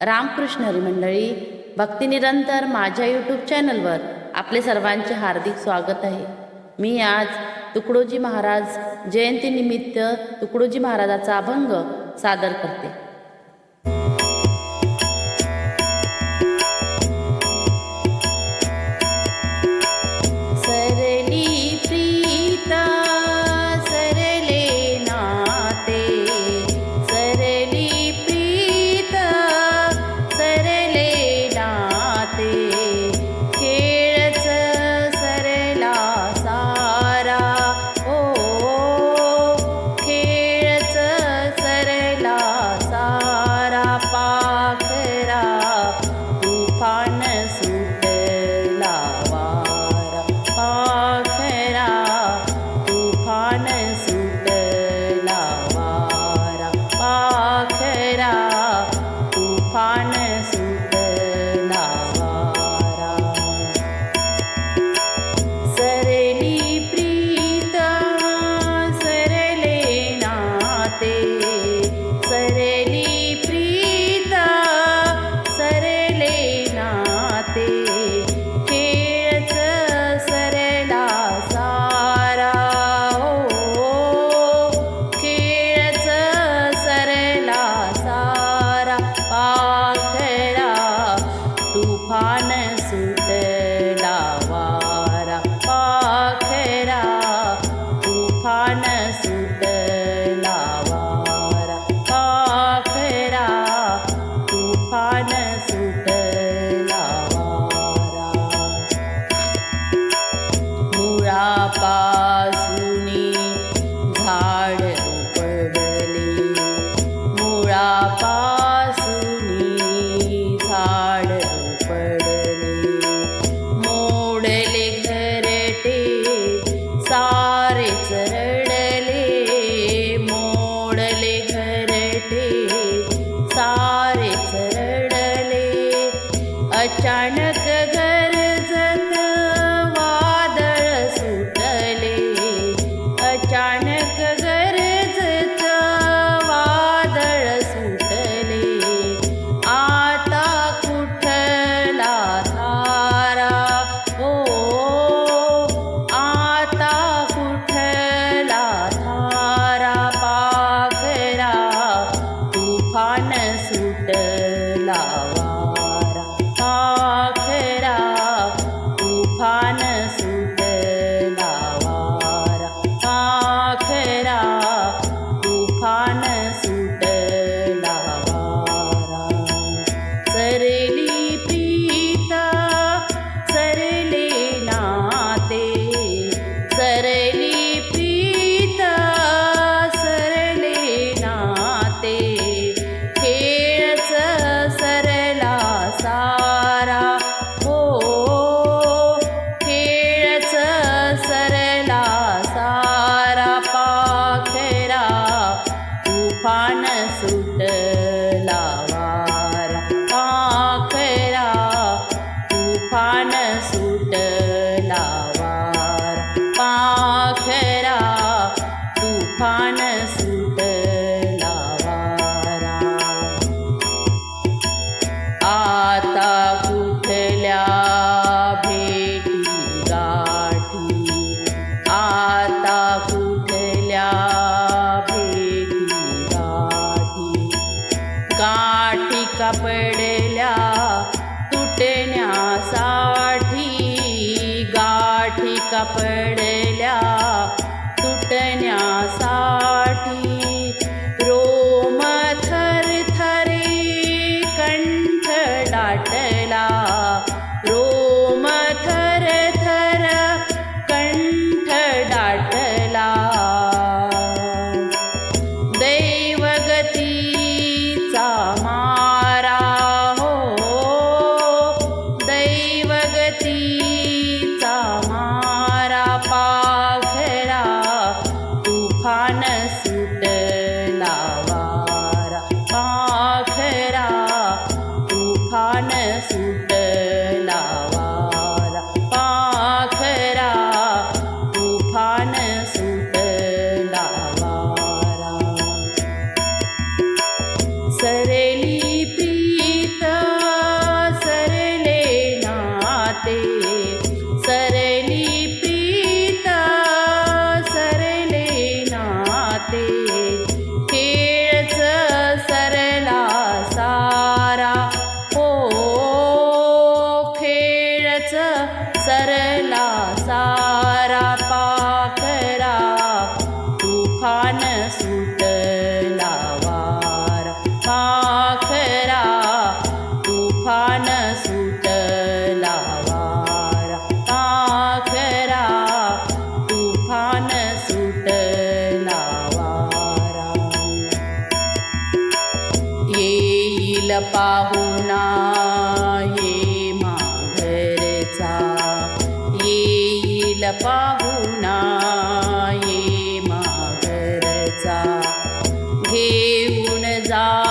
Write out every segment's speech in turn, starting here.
रामकृष्ण हरिमंडळी भक्तिनिरंतर माझ्या यूट्यूब चॅनलवर आपले सर्वांचे हार्दिक स्वागत आहे. मी आज तुकडोजी महाराज जयंतीनिमित्त तुकडोजी महाराजाचा अभंग सादर करते. अचानक सापडल्या तुटण्यासाठी गाठी कपडे. पाहुना ये माघरचा. येईल पाहुणा ये माघरचा. घेऊन जा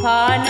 तुफान सुटला